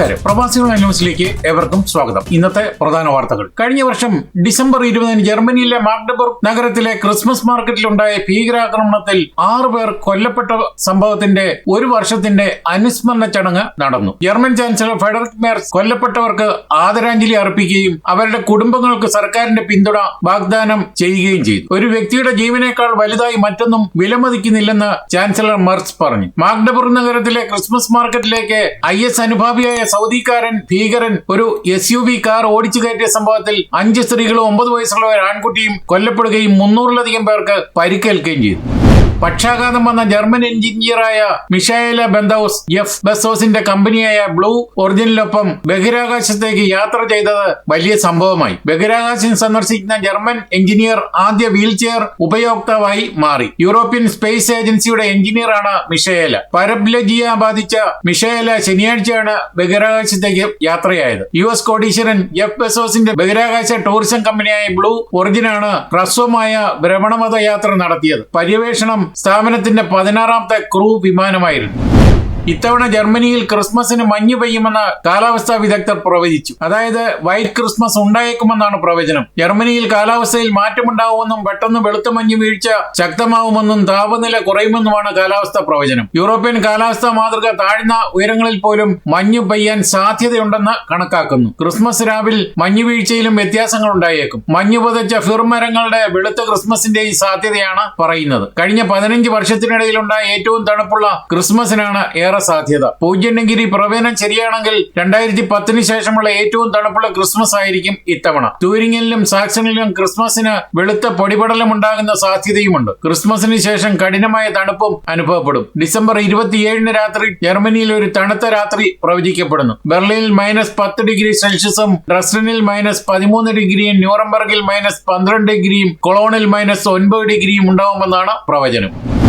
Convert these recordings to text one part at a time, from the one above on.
നമസ്കാരം. പ്രവാസികൾ ന്യൂസിലേക്ക് ഏവർക്കും സ്വാഗതം. ഇന്നത്തെ പ്രധാന വാർത്തകൾ. കഴിഞ്ഞ വർഷം ഡിസംബർ ഇരുപതിന് ജർമ്മനിയിലെ മാഗ്ഡബർഗ് നഗരത്തിലെ ക്രിസ്മസ് മാർക്കറ്റിലുണ്ടായ ഭീകരാക്രമണത്തിൽ ആറു പേർ കൊല്ലപ്പെട്ട സംഭവത്തിന്റെ ഒരു വർഷത്തിന്റെ അനുസ്മരണ ചടങ്ങ് നടന്നു. ജർമ്മൻ ചാൻസലർ ഫെഡറിക് മേർസ് കൊല്ലപ്പെട്ടവർക്ക് ആദരാഞ്ജലി അർപ്പിക്കുകയും അവരുടെ കുടുംബങ്ങൾക്ക് സർക്കാരിന്റെ പിന്തുണ വാഗ്ദാനം ചെയ്യുകയും ചെയ്തു. ഒരു വ്യക്തിയുടെ ജീവനേക്കാൾ വലുതായി മറ്റൊന്നും വിലമതിക്കുന്നില്ലെന്ന് ചാൻസലർ മെർസ് പറഞ്ഞു. മാഗ്ഡബർഗ് നഗരത്തിലെ ക്രിസ്മസ് മാർക്കറ്റിലേക്ക് ഐ എസ് അനുഭാവിയായ സൗദിക്കാരൻ ഭീകരൻ ഒരു എസ് യു വി കാർ ഓടിച്ചു കയറ്റിയ സംഭവത്തിൽ അഞ്ച് സ്ത്രീകളും ഒമ്പത് വയസ്സുള്ള ഒരു ആൺകുട്ടിയും കൊല്ലപ്പെടുകയും മുന്നൂറിലധികം പേർക്ക് പരിക്കേൽക്കുകയും ചെയ്തു. പക്ഷാഘാതം വന്ന ജർമ്മൻ എഞ്ചിനീയറായ മിഷേല ബെന്തോസ് എഫ് ബെസോസിന്റെ കമ്പനിയായ ബ്ലൂ ഒറിജിനിലൊപ്പം ബഹിരാകാശത്തേക്ക് യാത്ര ചെയ്തത് വലിയ സംഭവമായി. ബഹിരാകാശം സന്ദർശിക്കുന്ന ജർമ്മൻ എഞ്ചിനീയർ ആദ്യ വീൽ ചെയർ ഉപയോക്താവായി മാറി. യൂറോപ്യൻ സ്പേസ് ഏജൻസിയുടെ എഞ്ചിനീയറാണ് മിഷേല. പരബ്ലജിയ ബാധിച്ച മിഷേല ശനിയാഴ്ചയാണ് ബഹിരാകാശത്തേക്ക് യാത്രയായത്. യു എസ് കോടീശ്വരൻ എഫ് ബെസോസിന്റെ ബഹിരാകാശ ടൂറിസം കമ്പനിയായ ബ്ലൂ ഒറിജിനാണ് ഹ്രസ്വമായ ഭ്രമണപഥ യാത്ര നടത്തിയത്. പര്യവേഷണം സ്ഥാപനത്തിന്റെ പതിനാറാമത്തെ ക്രൂ വിമാനമായിരുന്നു. ഇത്തവണ ജർമ്മനിയിൽ ക്രിസ്മസിന് മഞ്ഞ് പെയ്യുമെന്ന് കാലാവസ്ഥാ വിദഗ്ധർ പ്രവചിച്ചു. അതായത് വൈറ്റ് ക്രിസ്മസ് ഉണ്ടായേക്കുമെന്നാണ് പ്രവചനം. ജർമ്മനിയിൽ കാലാവസ്ഥയിൽ മാറ്റമുണ്ടാവുമെന്നും പെട്ടെന്ന് വെളുത്ത മഞ്ഞ് വീഴ്ച ശക്തമാവുമെന്നും താപനില കുറയുമെന്നുമാണ് കാലാവസ്ഥാ പ്രവചനം. യൂറോപ്യൻ കാലാവസ്ഥാ മാതൃക താഴ്ന്ന ഉയരങ്ങളിൽ പോലും മഞ്ഞ് പെയ്യാൻ സാധ്യതയുണ്ടെന്ന് കണക്കാക്കുന്നു. ക്രിസ്മസ് രാവിൽ മഞ്ഞ് വീഴ്ചയിലും വ്യത്യാസങ്ങൾ ഉണ്ടായേക്കും. മഞ്ഞ് പുതച്ച ഫിർമരങ്ങളുടെ വെളുത്ത ക്രിസ്മസിന്റെ ഈ സാധ്യതയാണ് പറയുന്നത്. കഴിഞ്ഞ പതിനഞ്ച് വർഷത്തിനിടയിലുണ്ടായ ഏറ്റവും തണുപ്പുള്ള ക്രിസ്മസിനാണ് ഏറെ സാധ്യത. പൂജ്യം ഡിഗ്രി പ്രവചനം ശരിയാണെങ്കിൽ രണ്ടായിരത്തി പത്തിന് ശേഷമുള്ള ഏറ്റവും തണുപ്പുള്ള ക്രിസ്മസ് ആയിരിക്കും ഇത്തവണ. ടൂരിങ്ങിലും സാക്സണിലും ക്രിസ്മസിന് വെളുത്ത പൊടിപടലം ഉണ്ടാകുന്ന സാധ്യതയുമുണ്ട്. ക്രിസ്മസിന് ശേഷം കഠിനമായ തണുപ്പും അനുഭവപ്പെടും. ഡിസംബർ ഇരുപത്തിയേഴിന് രാത്രി ജർമ്മനിയിൽ ഒരു തണുത്ത രാത്രി പ്രവചിക്കപ്പെടുന്നു. ബെർലിനിൽ മൈനസ് പത്ത് ഡിഗ്രി സെൽഷ്യസും ഡ്രസ്ലിനിൽ മൈനസ് പതിമൂന്ന് ഡിഗ്രിയും ന്യൂറംബർഗിൽ മൈനസ് പന്ത്രണ്ട് ഡിഗ്രിയും കൊളോണിൽ മൈനസ് ഒൻപത് ഡിഗ്രിയും ഉണ്ടാവുമെന്നാണ് പ്രവചനം.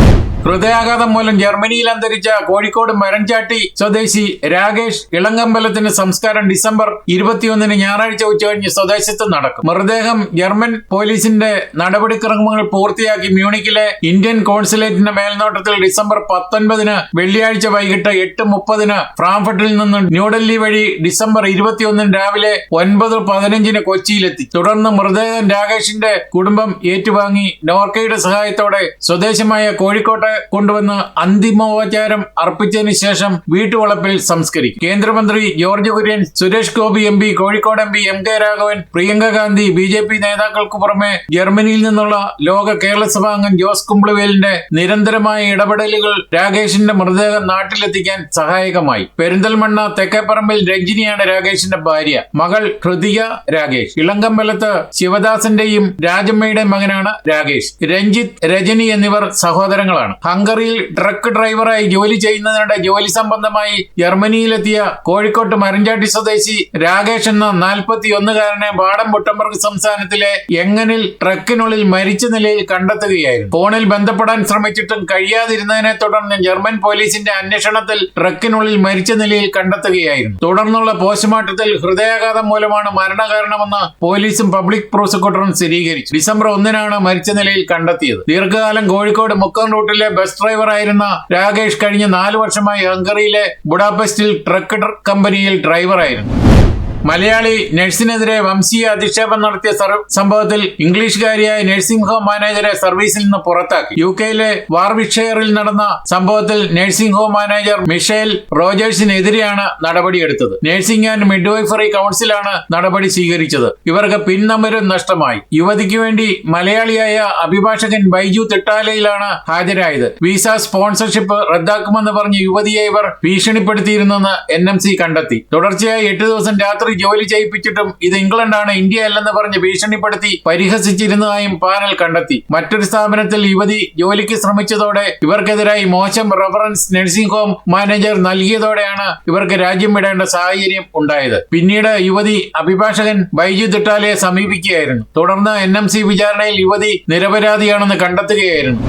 ഹൃദയാഘാതം മൂലം ജർമ്മനിയിൽ അന്തരിച്ച കോഴിക്കോട് മരംചാട്ടി സ്വദേശി രാകേഷ് ഇളങ്കമ്പലത്തിന്റെ സംസ്കാരം ഡിസംബർ ഇരുപത്തിയൊന്നിന് ഞായറാഴ്ച ഉച്ചകഴിഞ്ഞ് സ്വദേശത്ത് നടക്കും. മൃതദേഹം ജർമ്മൻ പോലീസിന്റെ നടപടിക്രമങ്ങൾ പൂർത്തിയാക്കി മ്യൂണിക്കിലെ ഇന്ത്യൻ കോൺസുലേറ്റിന്റെ മേൽനോട്ടത്തിൽ ഡിസംബർ പത്തൊൻപതിന് വെള്ളിയാഴ്ച വൈകിട്ട് എട്ട് മുപ്പതിന് ഫ്രാങ്ക്ഫർട്ടിൽ നിന്ന് ന്യൂഡൽഹി വഴി ഡിസംബർ ഇരുപത്തിയൊന്നിന് രാവിലെ ഒൻപത് പതിനഞ്ചിന് കൊച്ചിയിലെത്തി. തുടർന്ന് മൃതദേഹം രാകേഷിന്റെ കുടുംബം ഏറ്റുവാങ്ങി നോർക്കയുടെ സഹായത്തോടെ സ്വദേശമായ കോഴിക്കോട്ടെ കൊണ്ടുവന്ന് അന്തിമോപചാരം അർപ്പിച്ചതിന് ശേഷം വീട്ടുവളപ്പിൽ സംസ്കരിക്കും. കേന്ദ്രമന്ത്രി George Kurian Suresh Gopi M P Kozhikode M P M K Raghavan Priyanka Gandhi B J P നേതാക്കൾക്ക് പുറമെ ജർമ്മനിയിൽ നിന്നുള്ള ലോക കേരള സഭാ അംഗം ജോസ് കുംബ്ലുവേലിന്റെ നിരന്തരമായ ഇടപെടലുകൾ രാകേഷിന്റെ മൃതദേഹം നാട്ടിലെത്തിക്കാൻ സഹായകമായി. പെരിന്തൽമണ്ണ തെക്കേപ്പറമ്പിൽ രഞ്ജിനിയാണ് രാകേഷിന്റെ ഭാര്യ. മകൾ ഹൃതിക രാകേഷ്. ഇളങ്കമ്പലത്ത് ശിവദാസന്റെയും രാജമ്മയുടെ മകനാണ് രാകേഷ്. രഞ്ജിത്ത് രജനി എന്നിവർ സഹോദരങ്ങളാണ്. ഹംഗറിയിൽ ട്രക്ക് ഡ്രൈവറായി ജോലി ചെയ്യുന്നതിനിടെ ജോലി സംബന്ധമായി ജർമ്മനിയിലെത്തിയ കോഴിക്കോട്ട് മരഞ്ചാട്ടി സ്വദേശി രാകേഷ് എന്ന നാൽപ്പത്തി ഒന്നുകാരനെ ബാടം ബുട്ടംബർഗ് സംസ്ഥാനത്തിലെ എങ്ങനിൽ ട്രക്കിനുള്ളിൽ മരിച്ച നിലയിൽ കണ്ടെത്തുകയായിരുന്നു. ഫോണിൽ ബന്ധപ്പെടാൻ ശ്രമിച്ചിട്ടും കഴിയാതിരുന്നതിനെ തുടർന്ന് ജർമ്മൻ പോലീസിന്റെ അന്വേഷണത്തിൽ ട്രക്കിനുള്ളിൽ മരിച്ച നിലയിൽ കണ്ടെത്തുകയായിരുന്നു. തുടർന്നുള്ള പോസ്റ്റ്മോർട്ടത്തിൽ ഹൃദയാഘാതം മൂലമാണ് മരണകാരണമെന്ന് പോലീസും പബ്ലിക് പ്രോസിക്യൂട്ടറും സ്ഥിരീകരിച്ചു. ഡിസംബർ ഒന്നിനാണ് മരിച്ച നിലയിൽ കണ്ടെത്തിയത്. ദീർഘകാലം കോഴിക്കോട് മുക്കം റൂട്ടിലെ ബസ് ഡ്രൈവറായിരുന്ന രാകേഷ് കഴിഞ്ഞ നാല് വർഷമായി ഹംഗറിയിലെ ബുഡാപെസ്റ്റിൽ ട്രക്ക് കമ്പനിയിൽ ഡ്രൈവറായിരുന്നു മലയാളി നഴ്സിനെതിരെ വംശീയ അധിക്ഷേപം നടത്തിയ സംഭവത്തിൽ ഇംഗ്ലീഷുകാരിയായ നഴ്സിംഗ് ഹോം മാനേജറെ സർവീസിൽ നിന്ന് പുറത്താക്കി. യു കെയിലെ വാർവിക്ഷയറിൽ നടന്ന സംഭവത്തിൽ നഴ്സിംഗ് ഹോം മാനേജർ മിഷേൽ റോജേഴ്സിനെതിരെയാണ് നടപടിയെടുത്തത്. നഴ്സിംഗ് ആൻഡ് മിഡ്വൈഫറി കൗൺസിലാണ് നടപടി സ്വീകരിച്ചത്. ഇവർക്ക് പിൻനമ്പരും നഷ്ടമായി. യുവതിക്ക് വേണ്ടി മലയാളിയായ അഭിഭാഷകൻ ബൈജു തിട്ടാലയിലാണ് ഹാജരായത്. വിസ സ്പോൺസർഷിപ്പ് റദ്ദാക്കുമെന്ന് പറഞ്ഞ് യുവതിയെ ഇവർ ഭീഷണിപ്പെടുത്തിയിരുന്നെന്ന് എൻ എം സി കണ്ടെത്തി. തുടർച്ചയായി എട്ട് ദിവസം രാത്രി ജോലി ചെയ്യിപ്പിച്ചിട്ടും ഇത് ഇംഗ്ലണ്ടാണ് ഇന്ത്യ അല്ലെന്ന് പറഞ്ഞ് ഭീഷണിപ്പെടുത്തി പരിഹസിച്ചിരുന്നതായും പാനൽ കണ്ടെത്തി. മറ്റൊരു സ്ഥാപനത്തിൽ യുവതി ജോലിക്ക് ശ്രമിച്ചതോടെ ഇവർക്കെതിരായി മോശം റഫറൻസ് നഴ്സിംഗ് ഹോം മാനേജർ നൽകിയതോടെയാണ് ഇവർക്ക് രാജ്യം വിടേണ്ട സാഹചര്യം ഉണ്ടായത്. പിന്നീട് യുവതി അഭിഭാഷകൻ ബൈജു തിട്ടാലയെ സമീപിക്കുകയായിരുന്നു. തുടർന്ന് എൻ വിചാരണയിൽ യുവതി നിരപരാധിയാണെന്ന് കണ്ടെത്തുകയായിരുന്നു.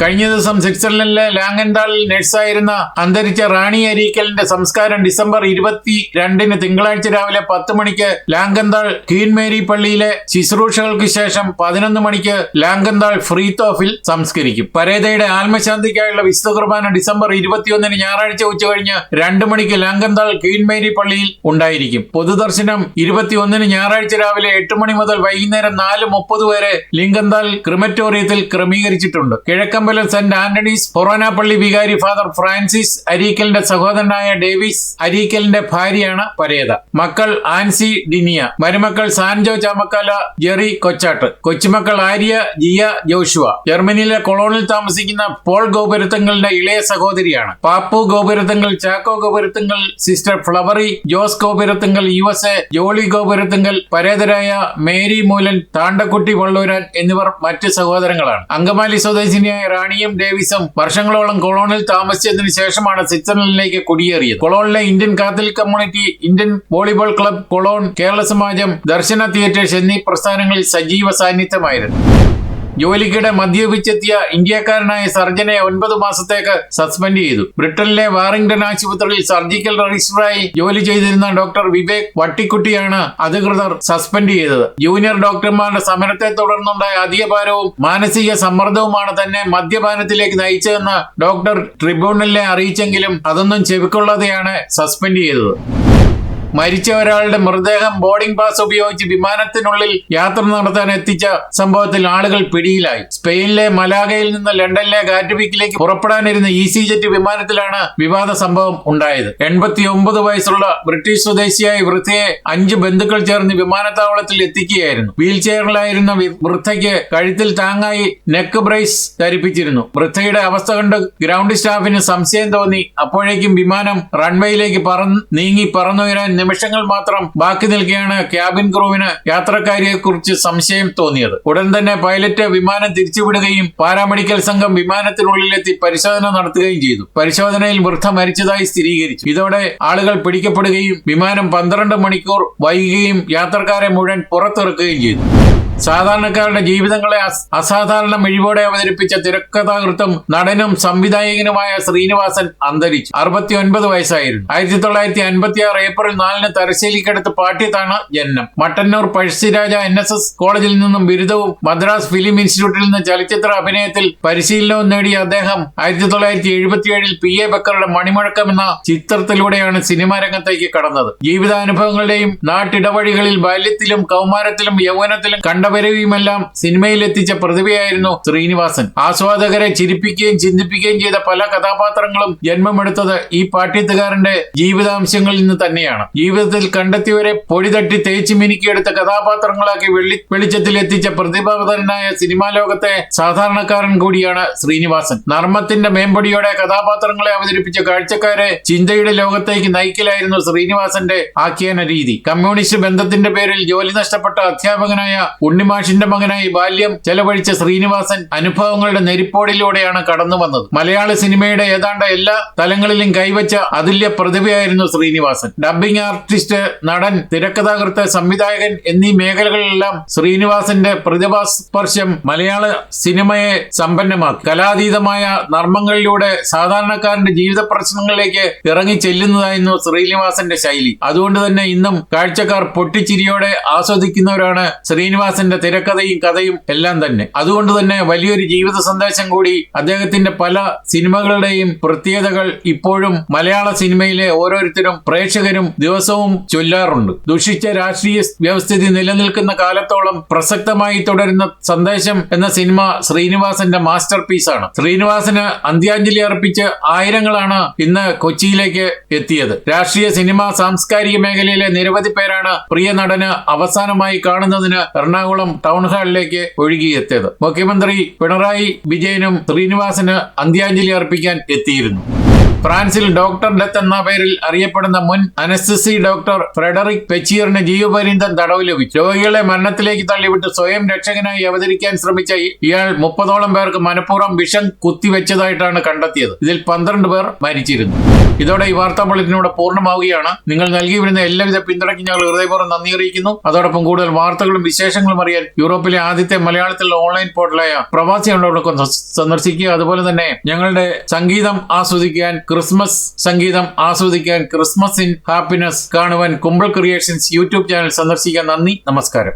കഴിഞ്ഞ ദിവസം സ്വിറ്റ്സർലൻഡിലെ ലാങ്കൻതാളിൽ നഴ്സായിരുന്ന അന്തരിച്ച റാണി അരീക്കലിന്റെ സംസ്കാരം ഡിസംബർ ഇരുപത്തി രണ്ടിന് തിങ്കളാഴ്ച രാവിലെ പത്ത് മണിക്ക് ലാങ്കന്താൾ ക്വീൻ മേരി പള്ളിയിലെ ശുശ്രൂഷകൾക്ക് ശേഷം പതിനൊന്ന് മണിക്ക് ലാങ്കന്താൾ ഫ്രീത്തോഫിൽ സംസ്കരിക്കും. പരേതയുടെ ആത്മശാന്തിക്കായുള്ള വിശുദ്ധ കുർബാന ഡിസംബർ ഇരുപത്തിയൊന്നിന് ഞായറാഴ്ച ഉച്ചകഴിഞ്ഞ് രണ്ട് മണിക്ക് ലാങ്കന്താൾ ക്വീൻ മേരി പള്ളിയിൽ ഉണ്ടായിരിക്കും. പൊതുദർശനം ഇരുപത്തിയൊന്നിന് ഞായറാഴ്ച രാവിലെ എട്ട് മണി മുതൽ വൈകുന്നേരം നാല് മുപ്പത് വരെ ലിങ്കന്താൽ ക്രിമറ്റോറിയത്തിൽ ക്രമീകരിച്ചിട്ടുണ്ട്. കിഴക്കമ്പലം സെന്റ് ആന്റണീസ് പൊറോനാപ്പള്ളി പള്ളി വികാരി ഫാദർ ഫ്രാൻസിസ് അരീക്കലിന്റെ സഹോദരനായ ഡേവിസ് അരീക്കലിന്റെ ഭാര്യയാണ് പരേത. മക്കൾ ആൻസി ഡിനിയ മരുമക്കൾ സാൻജോ ചാമക്കാല ജെറി കൊച്ചാട്ട് കൊച്ചുമക്കൾ ആര്യ ജിയ ജോഷുവ. ജർമ്മനിയിലെ കൊളോണിൽ താമസിക്കുന്ന പോൾ ഗോപുരത്തങ്ങളുടെ ഇളയ സഹോദരിയാണ്. Pappu Gopurathangal Chacko Gopurathangal sister Flowery Jose Gopurathangal U S A Jolly Gopurathangal പരേതരായ Mary Moolan താണ്ടക്കുട്ടി Valluran എന്നിവർ മറ്റ് സഹോദരങ്ങളാണ്. അങ്കമാലി സ്വദേശിനിയായ റാണിയും ഡേവിസും വർഷങ്ങളോളം കൊളോണിൽ താമസിച്ചതിന് ശേഷമാണ് സ്വിറ്റ്സർലൻഡിലേക്ക് കുടിയേറിയത്. കൊളോണിലെ Indian Catholic community Indian volleyball club Cologne Kerala Samajam Darshana theatres എന്നീ പ്രസ്ഥാനങ്ങളിൽ സജീവ സാന്നിധ്യമായിരുന്നു. ജോലിക്കിടെ മദ്യപിച്ചെത്തിയ ഇന്ത്യക്കാരനായ സർജനെ ഒൻപത് മാസത്തേക്ക് സസ്പെൻഡ് ചെയ്തു. ബ്രിട്ടനിലെ വാറിംഗ്ടൺ ആശുപത്രിയിൽ സർജിക്കൽ രജിസ്റ്ററായി ജോലി ചെയ്തിരുന്ന ഡോക്ടർ വിവേക് വട്ടിക്കുട്ടിയാണ് അധികൃതർ സസ്പെൻഡ് ചെയ്തത്. ജൂനിയർ ഡോക്ടർമാരുടെ സമരത്തെ തുടർന്നുണ്ടായ അധികഭാരവും മാനസിക സമ്മർദ്ദവുമാണ് തന്നെ മദ്യപാനത്തിലേക്ക് നയിച്ചതെന്ന് ഡോക്ടർ ട്രിബ്യൂണലിനെ അറിയിച്ചെങ്കിലും അതൊന്നും ചെവിക്കൊള്ളാതെയാണ് സസ്പെൻഡ് ചെയ്തത്. മരിച്ച ഒരാളുടെ മൃതദേഹം ബോർഡിംഗ് പാസ് ഉപയോഗിച്ച് വിമാനത്തിനുള്ളിൽ യാത്ര നടത്താൻ എത്തിച്ച സംഭവത്തിൽ ആളുകൾ പിടിയിലായി. സ്പെയിനിലെ മലാഗയിൽ നിന്ന് ലണ്ടനിലെ ഗാറ്റ്വിക്കിലേക്ക് പുറപ്പെടാനിരുന്ന ഇ സി ജെറ്റ് വിമാനത്തിലാണ് വിവാദ സംഭവം ഉണ്ടായത്. എൺപത്തി ഒമ്പത് വയസ്സുള്ള ബ്രിട്ടീഷ് സ്വദേശിയായ വൃദ്ധയെ അഞ്ച് ബന്ധുക്കൾ ചേർന്ന് വിമാനത്താവളത്തിൽ എത്തിക്കുകയായിരുന്നു. വീൽ ചെയറിലായിരുന്ന വൃദ്ധയ്ക്ക് കഴുത്തിൽ താങ്ങായി നെക്ക് ബ്രേസ് ധരിപ്പിച്ചിരുന്നു. വൃദ്ധയുടെ അവസ്ഥ കണ്ട് ഗ്രൗണ്ട് സ്റ്റാഫിന് സംശയം തോന്നി. അപ്പോഴേക്കും വിമാനം റൺവേയിലേക്ക് പറന്ന് നീങ്ങി പറന്നുയരാൻ നിമിഷങ്ങൾ മാത്രം ബാക്കി നിൽക്കെയാണ് ക്യാബിൻ ക്രൂവിന് യാത്രക്കാരിയെ കുറിച്ച് സംശയം തോന്നിയത്. ഉടൻ തന്നെ പൈലറ്റ് വിമാനം തിരിച്ചുവിടുകയും പാരാമെഡിക്കൽ സംഘം വിമാനത്തിനുള്ളിലെത്തി പരിശോധന നടത്തുകയും ചെയ്തു. പരിശോധനയിൽ വൃദ്ധ മരിച്ചതായി സ്ഥിരീകരിച്ചു. ഇതോടെ ആളുകൾ പിടിക്കപ്പെടുകയും വിമാനം പന്ത്രണ്ട് മണിക്കൂർ വൈകുകയും യാത്രക്കാരെ മുഴുവൻ പുറത്തിറക്കുകയും ചെയ്തു. സാധാരണക്കാരുടെ ജീവിതങ്ങളെ അസാധാരണ മിഴിവോടെ അവതരിപ്പിച്ച തിരക്കഥാകൃത്തും നടനും സംവിധായകനുമായ ശ്രീനിവാസൻ അന്തരിച്ചു. അറുപത്തിയൊൻപത് വയസ്സായിരുന്നു. ആയിരത്തി തൊള്ളായിരത്തി അൻപത്തി ആറ് ഏപ്രിൽ നാലിന് തലശ്ശേരിക്കടുത്ത് പാട്യത്താണ് ജനനം Mattannur Pazhassiraja N S S കോളേജിൽ നിന്നും ബിരുദവും മദ്രാസ് ഫിലിം ഇൻസ്റ്റിറ്റ്യൂട്ടിൽ നിന്ന് ചലച്ചിത്ര അഭിനയത്തിൽ പരിശീലനവും നേടിയ അദ്ദേഹം ആയിരത്തി തൊള്ളായിരത്തി എഴുപത്തിയേഴിൽ പി എ ബക്കറുടെ മണിമുഴക്കം എന്ന ചിത്രത്തിലൂടെയാണ് സിനിമാ രംഗത്തേക്ക് കടന്നത്. ജീവിതാനുഭവങ്ങളുടെയും നാട്ടിടവഴികളിൽ ബാല്യത്തിലും കൗമാരത്തിലും യൗവനത്തിലും കണ്ടവരവുമെല്ലാം സിനിമയിൽ എത്തിച്ച പ്രതിഭയായിരുന്നു ശ്രീനിവാസൻ. ആസ്വാദകരെ ചിരിപ്പിക്കുകയും ചിന്തിപ്പിക്കുകയും ചെയ്ത പല കഥാപാത്രങ്ങളും ജന്മമെടുത്തത് ഈ പാട്യത്തുകാരന്റെ ജീവിതാംശങ്ങളിൽ നിന്ന് തന്നെയാണ്. ജീവിതത്തിൽ കണ്ടെത്തിയവരെ പൊടിതട്ടി തേച്ച് മിനുക്കിയെടുത്ത കഥാപാത്രങ്ങളാക്കി വെള്ളി വെളിച്ചത്തിൽ എത്തിച്ച പ്രതിഭാധരനായ സിനിമാ ലോകത്തെ സാധാരണക്കാരൻ കൂടിയാണ് ശ്രീനിവാസൻ. നർമ്മത്തിന്റെ മേമ്പൊടിയോടെ കഥാപാത്രങ്ങളെ അവതരിപ്പിച്ച കാഴ്ചക്കാരെ ചിന്തയുടെ ലോകത്തേക്ക് നയിക്കലായിരുന്നു ശ്രീനിവാസന്റെ ആഖ്യാന രീതി കമ്മ്യൂണിസ്റ്റ് ബന്ധത്തിന്റെ പേരിൽ ജോലി നഷ്ടപ്പെട്ട അധ്യാപകനായ ഉണ്ണിമാഷിന്റെ മകനായി ബാല്യം ചെലവഴിച്ച ശ്രീനിവാസൻ അനുഭവങ്ങളുടെ നെരിപ്പോടിലൂടെയാണ് കടന്നു വന്നത്. മലയാള സിനിമയുടെ ഏതാണ്ട് എല്ലാ തലങ്ങളിലും കൈവച്ച അതുല്യ പ്രതിഭയായിരുന്നു ശ്രീനിവാസൻ. ഡബ്ബിംഗ് ആർട്ടിസ്റ്റ് നടൻ തിരക്കഥാകൃത്ത് സംവിധായകൻ എന്നീ മേഖലകളിലെല്ലാം ശ്രീനിവാസന്റെ പ്രതിഭാസ്പർശം മലയാള സിനിമയെ സമ്പന്നമാക്കി. കലാതീതമായ നർമ്മങ്ങളിലൂടെ സാധാരണക്കാരന്റെ ജീവിത പ്രശ്നങ്ങളിലേക്ക് ഇറങ്ങി ചെല്ലുന്നതായിരുന്നു ശ്രീനിവാസന്റെ ശൈലി. അതുകൊണ്ട് തന്നെ ഇന്നും കാഴ്ചക്കാർ പൊട്ടിച്ചിരിയോടെ ആസ്വദിക്കുന്നവരാണ് ശ്രീനിവാസന്റെ തിരക്കഥയും കഥയും എല്ലാം തന്നെ. അതുകൊണ്ട് തന്നെ വലിയൊരു ജീവിത സന്ദേശം കൂടി അദ്ദേഹത്തിന്റെ പല സിനിമകളുടെയും പ്രത്യേകതകൾ ഇപ്പോഴും മലയാള സിനിമയിലെ ഓരോരുത്തരും പ്രേക്ഷകരും ദിവസവും ചൊല്ലാറുണ്ട്. ദുഷിച്ച രാഷ്ട്രീയ വ്യവസ്ഥിതി നിലനിൽക്കുന്ന കാലത്തോളം പ്രസക്തമായി തുടരുന്ന സന്ദേശം എന്ന സിനിമ ശ്രീനിവാസന്റെ മാസ്റ്റർ പീസാണ് ശ്രീനിവാസന് അന്ത്യാഞ്ജലി അർപ്പിച്ച് ആയിരങ്ങളാണ് ഇന്ന് കൊച്ചിയിലേക്ക് എത്തിയത്. രാഷ്ട്രീയ സിനിമ സാംസ്കാരിക മേഖലയിലെ നിരവധി പേരാണ് പ്രിയ നടന് അവസാനമായി കാണുന്നതിന് എറണാകുളം ടൗൺ ഹാളിലേക്ക് ഒഴുകിയെത്തിയത് മുഖ്യമന്ത്രി പിണറായി വിജയനും ശ്രീനിവാസന് അന്ത്യാഞ്ജലി അർപ്പിക്കാൻ എത്തിയിരുന്നു. ഫ്രാൻസിൽ ഡോക്ടർ ഡെത്ത് എന്ന പേരിൽ അറിയപ്പെടുന്ന മുൻ അനസ്തസി ഡോക്ടർ ഫ്രെഡറിക് പെച്ചിയറിന് ജീവപര്യന്തം തടവ് ലഭിച്ചു. രോഗികളെ മരണത്തിലേക്ക് തള്ളിവിട്ട് സ്വയം രക്ഷകനായി അവതരിക്കാൻ ശ്രമിച്ച ഇയാൾ മുപ്പതോളം പേർക്ക് മനഃപൂർവം വിഷം കുത്തിവെച്ചതായിട്ടാണ് കണ്ടെത്തിയത്. ഇതിൽ പന്ത്രണ്ട് പേർ മരിച്ചിരുന്നു. ഇതോടെ ഈ വാർത്താ ബുള്ളറ്റിനോട് പൂർണമാവുകയാണ്. നിങ്ങൾ നൽകി വരുന്ന എല്ലാവിധ പിന്തുണയ്ക്കും ഞങ്ങൾ ഹൃദയപൂർവം നന്ദി അറിയിക്കുന്നു. അതോടൊപ്പം കൂടുതൽ വാർത്തകളും വിശേഷങ്ങളും അറിയാൻ യൂറോപ്പിലെ ആദ്യത്തെ മലയാളത്തിലുള്ള ഓൺലൈൻ പോർട്ടലായ പ്രവാസി സന്ദർശിക്കുക. അതുപോലെ തന്നെ ഞങ്ങളുടെ സംഗീതം ആസ്വദിക്കാൻ ക്രിസ്മസ് സംഗീതം ആസ്വദിക്കാൻ ക്രിസ്മസ് ഇൻ ഹാപ്പിനെസ് കാണുവാൻ കുമ്പിൾ ക്രിയേഷൻസ് യൂട്യൂബ് ചാനൽ സന്ദർശിക്കാൻ നന്ദി നമസ്കാരം.